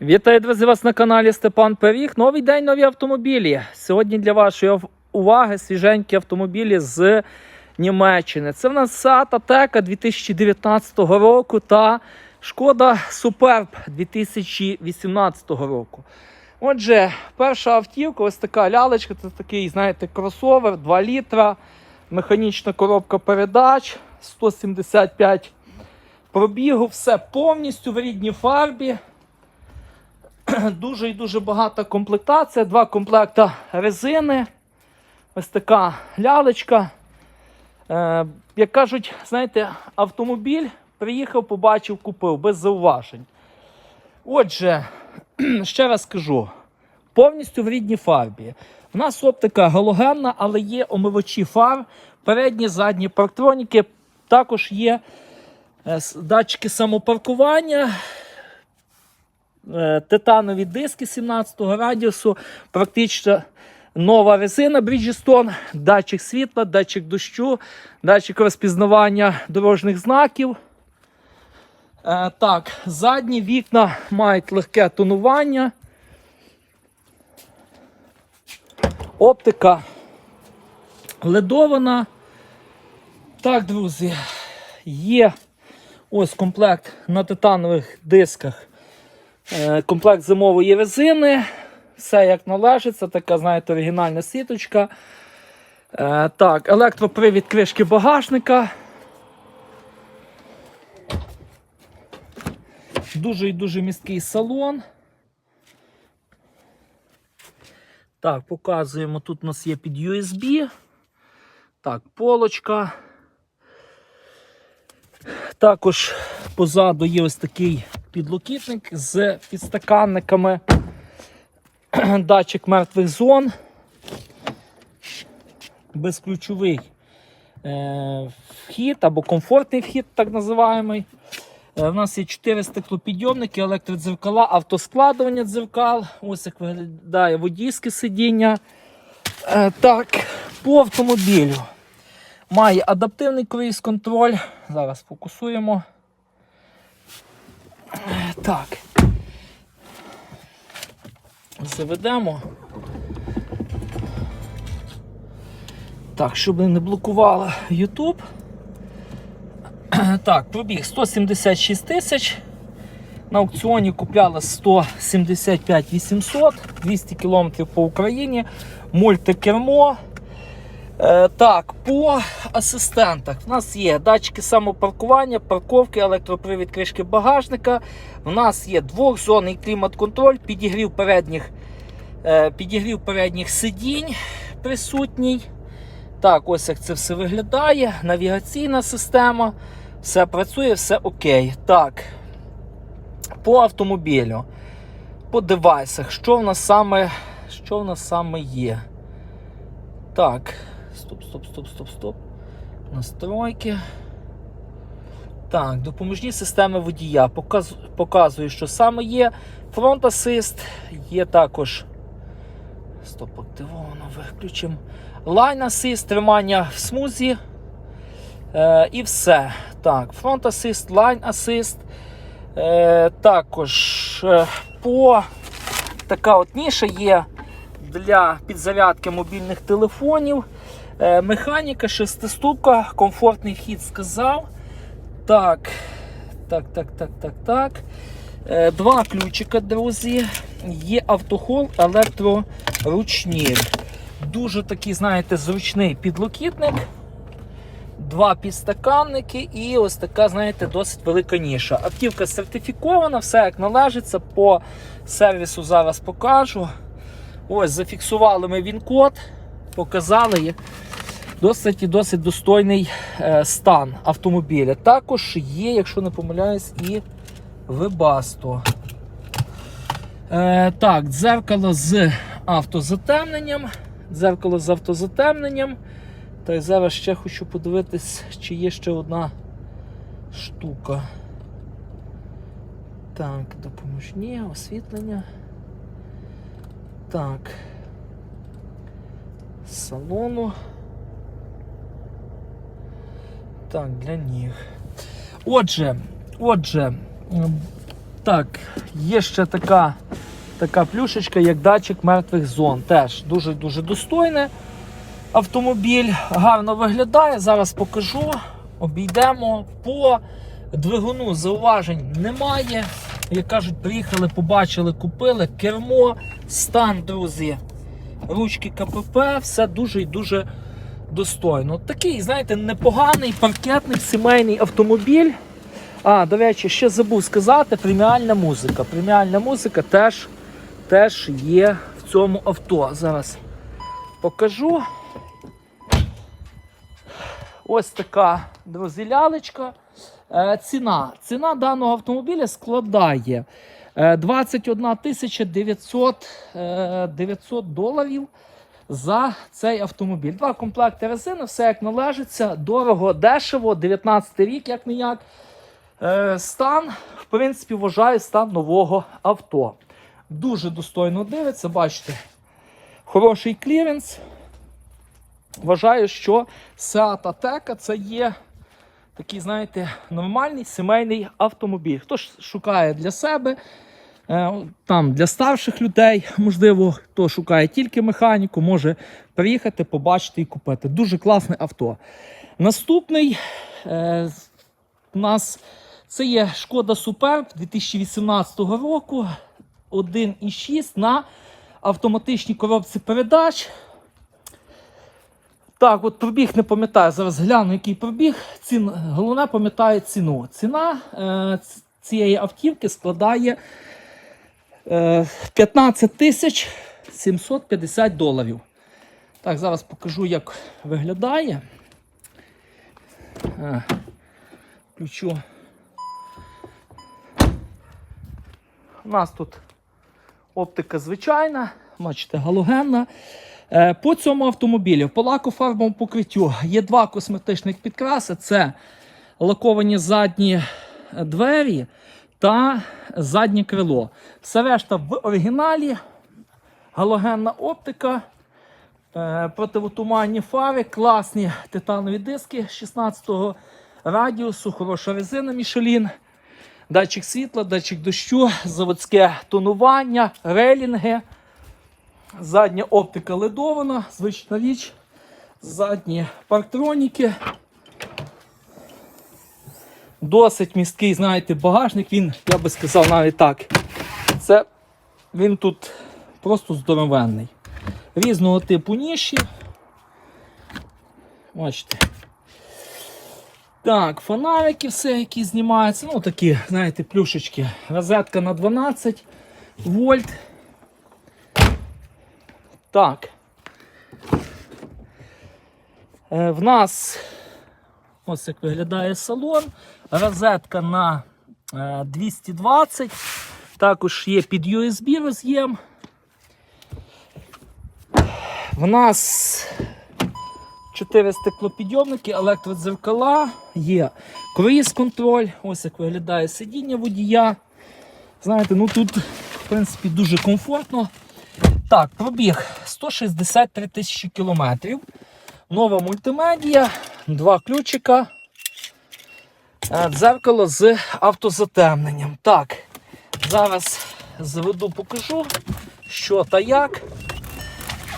Вітаю, друзі, вас на каналі Степан Пиріг. Новий день, нові автомобілі. Сьогодні для вашої уваги свіженькі автомобілі з Німеччини. Це в нас Seat Ateca 2019 року та Шкода Superb 2018 року. Отже, перша автівка, ось така лялечка, це такий, знаєте, кросовер, 2 літра, механічна коробка передач, 175 пробігу, все повністю в рідній фарбі. Дуже і дуже багата комплектація. Два комплекта резини. Ось така лялечка. Е, як кажуть, знаєте, автомобіль приїхав, побачив, купив без зауважень. Отже, ще раз кажу: повністю в рідній фарбі. У нас оптика галогенна, але є омивачі фар, передні, задні парктроніки. Також є е, датчики самопаркування, титанові диски 17-го радіусу, практично нова резина Bridgestone, датчик світла, датчик дощу, датчик розпізнавання дорожніх знаків. Е, Так, задні вікна мають легке тонування. Оптика ледована. Так, друзі, є ось комплект на титанових дисках. Е, Комплект зимової резини. Все як належить, це така, знаєте, оригінальна сіточка. Е, Так, електропривід кришки багажника. Дуже і дуже місткий салон. Так, показуємо. Тут у нас є під USB. Так, полочка. Також позаду є ось такий підлокітник з підстаканниками. Датчик мертвих зон. Безключовий е, вхід або комфортний вхід, так називаємий. Е, У нас є 4 стеклопідйомники, електродзеркала, автоскладування дзеркал. Ось як виглядає водійське сидіння. Е, Так, по автомобілю. Має адаптивний круїз контроль. Зараз фокусуємо. Так. Заведемо. Так, щоб не блокувало YouTube. Так, пробіг 176 тисяч. На аукціоні купляли 175 800, 200 км по Україні, мультикермо. Е, так, по асистентах. У нас є датчики самопаркування, парковки, електропривід кришки багажника. У нас є двохзонний клімат-контроль, підігрів передніх, е, підігрів передніх сидінь присутній. Так, ось як це все виглядає. Навігаційна система. Все працює, все окей. Так. По автомобілю. По девайсах. Що в нас саме, що в нас саме є? Так. Стоп, стоп, стоп, стоп, стоп. Настройки. Так, допоможні системи водія. Показ, показую, що саме є. Фронт асист, є також. Стоп, активовано, виключимо. Line Assist, тримання в смузі. Е, і все. Так, Front Assist, Line Assist. Е, також е, по така от ніша є для підзарядки мобільних телефонів. Е, механіка, шестиступка, комфортний вхід сказав. Так, так, так, так, так, так. Е, Два ключика, друзі. Є автохол, електроручник. Дуже такий, знаєте, зручний підлокітник. Два підстаканники і ось така, знаєте, досить велика ніша. Автівка сертифікована, все як належиться. По сервісу зараз покажу. Ось, зафіксували ми він-код, показали. Досить і досить достойний е, стан автомобіля. Також є, якщо не помиляюсь, і Вебасто. Е, так, дзеркало з автозатемненням. Дзеркало з автозатемненням. Та й зараз ще хочу подивитись, чи є ще одна штука. Так, допоможні, освітлення. Так. Салону. Так, для ніг. Отже, отже, Так, є ще така, така плюшечка, як датчик мертвих зон. Теж дуже-дуже достойне. Автомобіль гарно виглядає. Зараз покажу. Обійдемо по двигуну. Зауважень немає. Як кажуть, приїхали, побачили, купили кермо, стан, друзі. Ручки КПП, все дуже і дуже достойно. Такий, знаєте, непоганий паркетний сімейний автомобіль. А, до речі, ще забув сказати, преміальна музика. Преміальна музика теж, теж є в цьому авто. Зараз покажу. Ось така, друзі, лялечка. Е, ціна. Ціна даного автомобіля складає е, 21 тисяча 900, е, 900 доларів за цей автомобіль. Два комплекти резини, все як належиться, дорого, дешево, 19 рік, як не як. Е, Стан, в принципі, вважаю стан нового авто. Дуже достойно дивиться, бачите, хороший кліренс. Вважаю, що Seat Ateca це є такий, знаєте, нормальний сімейний автомобіль. Хто ж шукає для себе, е, там для старших людей, можливо, хто шукає тільки механіку, може приїхати, побачити і купити. Дуже класне авто. Наступний е, у нас це є Шкода Superb 2018 року 1,6 на автоматичній коробці передач. Так, от пробіг не пам'ятаю. Зараз гляну, який пробіг. Цін, головне пам'ятаю ціну. Ціна е, цієї автівки складає е, 15 тисяч 750 доларів. Так, зараз покажу, як виглядає. Е, включу. У нас тут оптика звичайна, бачите, галогенна. Е, По цьому автомобілю, по лакофарбовому покриттю є два косметичних підкраси: це лаковані задні двері та заднє крило. Все решта в оригіналі, галогенна оптика, е, противотуманні фари, класні титанові диски 16-го радіусу, хороша резина Michelin. Датчик світла, датчик дощу, заводське тонування, релінги. Задня оптика ледована, звична річ. Задні парктроніки. Досить місткий, знаєте, багажник. Він, я би сказав, навіть так. Це він тут просто здоровенний. Різного типу ніші. Бачите. Так, фонарики все, які знімаються. Ну, такі, знаєте, плюшечки. Розетка на 12 вольт. Так. Е, в нас ось як виглядає салон. Розетка на е, 220. Також є під USB роз'єм. В нас 4 стеклопідйомники, електродзеркала, є круїз контроль. Ось як виглядає сидіння водія. Знаєте, ну тут, в принципі, дуже комфортно. Так, пробіг 163 тисячі кілометрів. Нова мультимедія, два ключика. Е, Дзеркало з автозатемненням. Так, зараз заведу, покажу, що та як.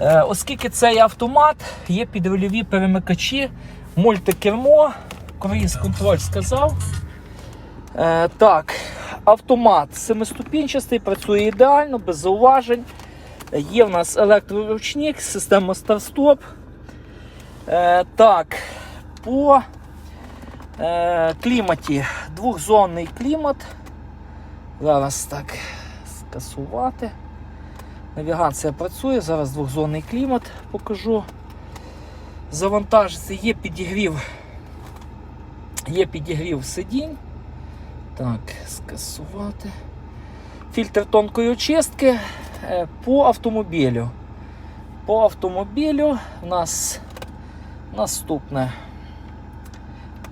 Е, Оскільки цей автомат, є підрульові перемикачі, мультикермо, круїз контроль сказав. Е, так, автомат семиступінчастий, працює ідеально, без зауважень. Є в нас електроручник, система старт-стоп. Е, так, по е, кліматі двохзонний клімат. Зараз так скасувати. Навігація працює, зараз двохзонний клімат покажу. Завантажиться, є підігрів. Є підігрів сидінь. Так, скасувати. Фільтр тонкої очистки по автомобілю. По автомобілю у нас наступне.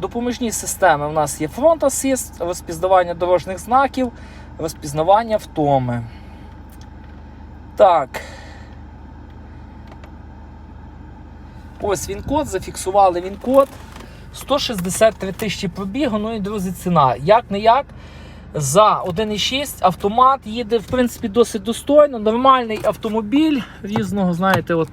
Допоміжні системи у нас є Front Assist, розпізнавання дорожніх знаків, розпізнавання втоми. Так. Ось він код, зафіксували він код. 163 тисячі пробігу. Ну і друзі, ціна. Як не як. За 1,6 автомат їде, в принципі, досить достойно. Нормальний автомобіль різного, знаєте, от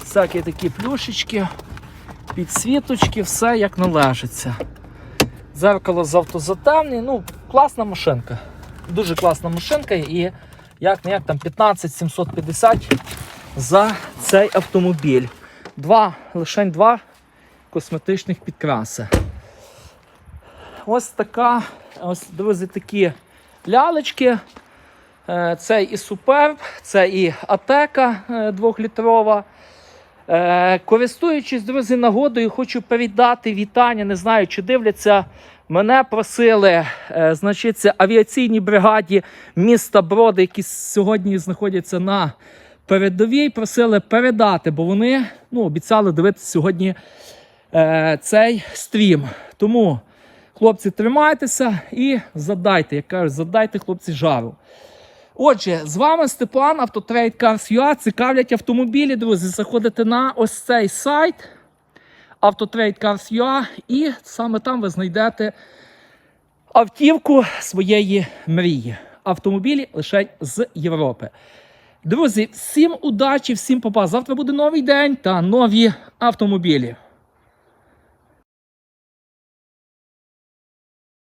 всякі такі плюшечки, підсвіточки, все як належиться. Дзеркало з автозатемні. Ну, класна машинка. Дуже класна машинка і як не як там 15 750 за цей автомобіль. Два, лише два косметичних підкраси. Ось така, ось друзі, такі лялечки. Е, Це і Суперб, це і Атека е, двохлітрова. Е, Користуючись, друзі, нагодою, хочу передати вітання. Не знаю, чи дивляться. Мене просили, значить, це авіаційній бригаді міста Броди, які сьогодні знаходяться на передовій, просили передати, бо вони ну, обіцяли дивитися сьогодні е, цей стрім. Тому, хлопці, тримайтеся і задайте, як кажуть, задайте хлопці жару. Отже, з вами Степан, Автотрейд Cars.ua. Цікавлять автомобілі, друзі. Заходите на ось цей сайт Автотрейд Cars.ua і саме там ви знайдете автівку своєї мрії. Автомобілі лише з Європи. Друзі, всім удачі, всім попа. Завтра буде новий день та нові автомобілі.